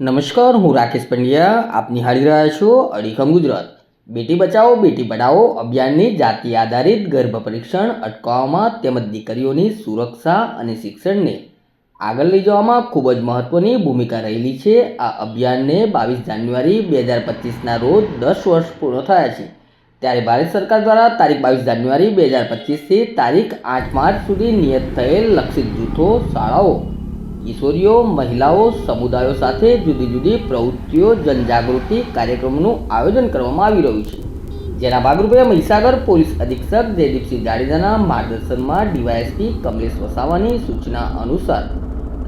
નમસ્કાર, હું રાકેશ પંડ્યા. આપ નિહાળી રહ્યા છો અડીખમ ગુજરાત. બેટી બચાવો, બેટી પઢાઓ અભિયાનની જાતિ આધારિત ગર્ભ પરીક્ષણ અટકાવવામાં તેમજ દીકરીઓની સુરક્ષા અને શિક્ષણને આગળ લઈ જવામાં ખૂબ જ મહત્ત્વની ભૂમિકા રહેલી છે. આ અભિયાનને બાવીસ જાન્યુઆરી બે હજાર પચીસના રોજ દસ વર્ષ પૂર્ણ થયા છે. ત્યારે ભારત સરકાર દ્વારા તારીખ બાવીસ જાન્યુઆરી બે હજાર પચીસથી તારીખ આઠ માર્ચ સુધી નિયત થયેલ લક્ષિત જૂથો, શાળાઓ કિશોરીઓ, મહિલાઓ, સમુદાયો સાથે જુદી જુદી પ્રવૃત્તિઓ, જનજાગૃતિ કાર્યક્રમનું આયોજન કરવામાં આવી રહ્યું છે. જેના ભાગરૂપે મહીસાગર પોલીસ અધિક્ષક જયદીપસિંહ જાડેજાના માર્ગદર્શનમાં ડીવાયએસપી કમલેશ વસાવાની સૂચના અનુસાર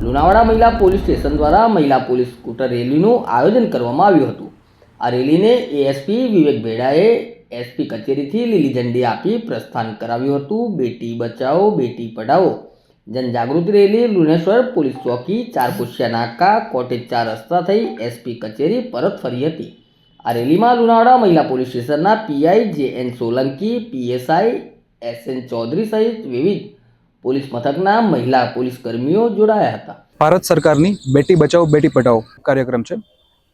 લુણાવાડા મહિલા પોલીસ સ્ટેશન દ્વારા મહિલા પોલીસ સ્કૂટર રેલીનું આયોજન કરવામાં આવ્યું હતું. આ રેલીને એએસપી વિવેક ભેડાએ એસપી કચેરીથી લીલી ઝંડી આપી પ્રસ્થાન કરાવ્યું હતું. બેટી બચાવો, બેટી પઢાઓ જનજાગૃતિ રેલી, લુણેશ્વર પોલીસ ચોકી, ચાર પુષ્યા નાકા કોટેજ ચાર રસ્તા થઈ એસપી કચેરી પરત ફરી હતી. આ રેલીમાં લુણાવાડા મહિલા પોલીસ સ્ટેશનના PI J N Solanki PSI S N Chaudhary સહિત વિવિધ પોલીસ મથકના મહિલા પોલીસ કર્મીઓ જોડાયા હતા. ભારત સરકારની બેટી બચાવો, બેટી પઢાઓ કાર્યક્રમ છે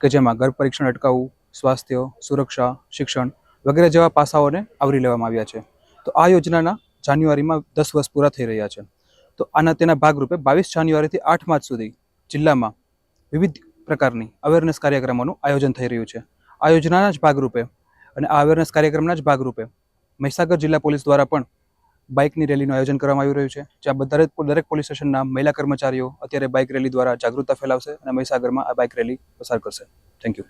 કે જેમાં ગર્ભ પરીક્ષણ અટકાવવું, સ્વાસ્થ્ય, સુરક્ષા, શિક્ષણ વગેરે જેવા પાસાઓને આવરી લેવામાં આવ્યા છે. તો આ યોજનાના જાન્યુઆરીમાં દસ વર્ષ પૂરા થઈ રહ્યા છે. તો આના તેના ભાગરૂપે બાવીસ જાન્યુઆરીથી આઠ માર્ચ સુધી જિલ્લામાં વિવિધ પ્રકારની અવેરનેસ કાર્યક્રમોનું આયોજન થઈ રહ્યું છે. આ યોજનાના જ ભાગરૂપે અને આ અવેરનેસ કાર્યક્રમના જ ભાગરૂપે મહીસાગર જિલ્લા પોલીસ દ્વારા પણ બાઇકની રેલીનું આયોજન કરવામાં આવી રહ્યું છે, જ્યાં બધા દરેક પોલીસ સ્ટેશનના મહિલા કર્મચારીઓ અત્યારે બાઇક રેલી દ્વારા જાગૃતતા ફેલાવશે અને મહીસાગરમાં આ બાઇક રેલી પસાર કરશે. Thank you